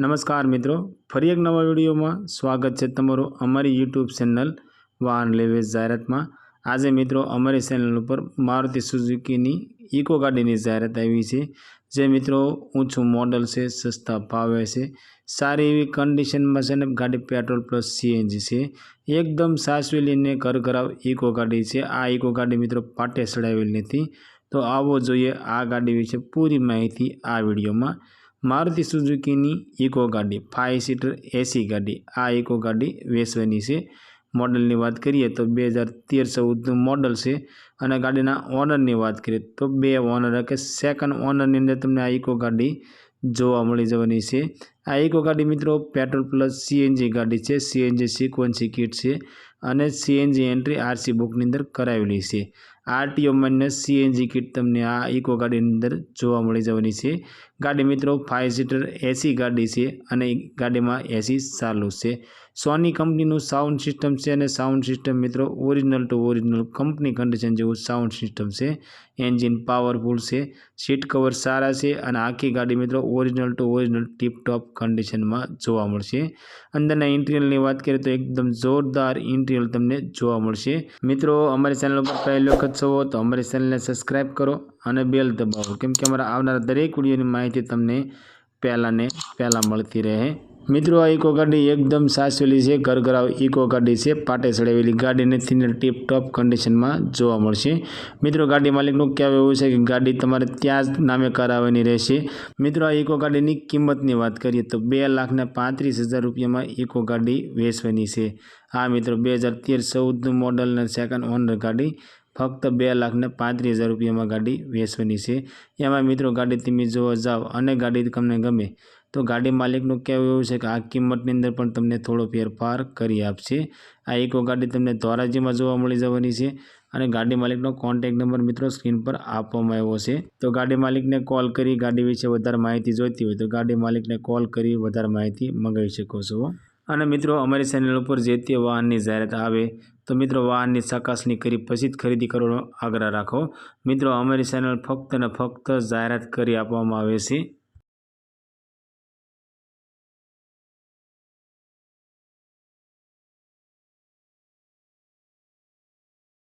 નમસ્કાર મિત્રો, ફરી એક નવા વિડીયોમાં સ્વાગત છે તમારું અમારી યુટ્યુબ ચેનલ વાહન લેવેચ જાહેરાતમાં. આજે મિત્રો, અમારી ચેનલ ઉપર મારુતિ સુઝુકીની ઇકો ગાડીની જાહેરાત આવી છે, જે મિત્રો ઊંચું મોડલ છે, સસ્તા ભાવે છે, સારી એવી કન્ડિશનમાં છે ને ગાડી પેટ્રોલ પ્લસ સીએનજી છે. એકદમ સાસવી લઈને ઘર ઘરાવ ઇકો ગાડી છે. આ ઇકો ગાડી મિત્રો પાટે ચડાવેલી નથી તો આવો જોઈએ આ ગાડી વિશે પૂરી માહિતી આ વિડીયોમાં. મારુતિ સુઝુકીની ઇકો ગાડી ફાઇવ સીટર એસી ગાડી. આ ઇકો ગાડી વેચવાની છે. મોડલની વાત કરીએ તો બે હજાર તેર ચૌદનું મોડલ છે અને ગાડીના ઓનરની વાત કરીએ તો બે ઓનર કે સેકન્ડ ઓનરની અંદર તમને આ ઇકો ગાડી જોવા મળી જવાની છે. આ ઇકો ગાડી મિત્રો પેટ્રોલ પ્લસ સીએનજી ગાડી છે. સીએનજી સિક્વન્સી કિટ છે અને સીએનજી એન્ટ્રી આરસી બુકની અંદર કરાવેલી છે. આરટીઓ માઇનસ સીએનજી કિટ તમને આ ઇકો ગાડીની અંદર જોવા મળી જવાની છે. ગાડી મિત્રો ફાઇવ સીટર એસી ગાડી છે અને ગાડીમાં એસી ચાલુ છે. સોની કંપનીનું સાઉન્ડ સિસ્ટમ છે અને સાઉન્ડ સિસ્ટમ મિત્રો original to original company condition જેવું સાઉન્ડ સિસ્ટમ છે. એન્જિન પાવરફુલ છે સીટ કવર સારા છે અને આખી ગાડી મિત્રો ઓરિજિનલ ટુ ઓરિજિનલ ટીપટોપ કન્ડિશનમાં જોવા મળશે. અંદરના ઇન્ટિરિયલની વાત કરીએ તો એકદમ જોરદાર ઇન્ટિરિયલ તમને જોવા મળશે. મિત્રો અમારી ચેનલ પર પહેલી વખત છો તો અમારી ચેનલને સબસ્ક્રાઈબ કરો અને બેલ દબાવો. કેમ કે અમારા આવનારા દરેક વિડીયોની માહિતી તમને પહેલાં ને પહેલાં મળતી રહે. મિત્રો, આ ઇકો ગાડી એકદમ સાચવેલી છે, ઘરઘરાવ ઇકો ગાડી છે, પાટે ચડાવેલી ગાડીને થીને ટીપટોપ ટીપ ટોપ કન્ડિશનમાં જોવા મળશે. મિત્રો, ગાડી માલિકનું કહેવું એવું છે કે ગાડી તમારે ત્યાં જ નામે કરાવવાની રહેશે. મિત્રો, આ ઇકો ગાડીની કિંમતની વાત કરીએ તો બે લાખને પાંત્રીસ હજાર રૂપિયામાં ઇકો ગાડી વેચવાની છે. આ મિત્રો, બે હજાર તેર ચૌદનું મોડલ અને સેકન્ડ ઓનર ગાડી ફક્ત બે લાખને પાંત્રીસ હજાર રૂપિયામાં ગાડી વેચવાની છે. એમાં મિત્રો, ગાડી તમે જોવા જાઓ અને ગાડી તમને ગમે તો ગાડી માલિકનું કહેવું એવું છે કે આ કિંમતની અંદર પણ તમને થોડો ફેરફાર કરી આપશે. આ ઇકો ગાડી તમને ધોરાજીમાં જોવા મળી જવાની છે અને ગાડી માલિકનો કોન્ટેક નંબર મિત્રો સ્ક્રીન પર આપવામાં આવ્યો છે. તો ગાડી માલિકને કોલ કરી, ગાડી વિશે વધારે માહિતી જોઈતી હોય તો ગાડી માલિકને કોલ કરી, વધારે માહિતી મંગાવી શકો છો. અને મિત્રો, અમારી ચેનલ ઉપર જે તે વાહનની જાહેરાત આવે, તો મિત્રો, વાહનની ચકાસણી કરી પછી જ ખરીદી કરવાનો આગ્રહ રાખો. મિત્રો, અમારી ચેનલ ફક્ત ને ફક્ત જાહેરાત કરી આપવામાં આવે છે.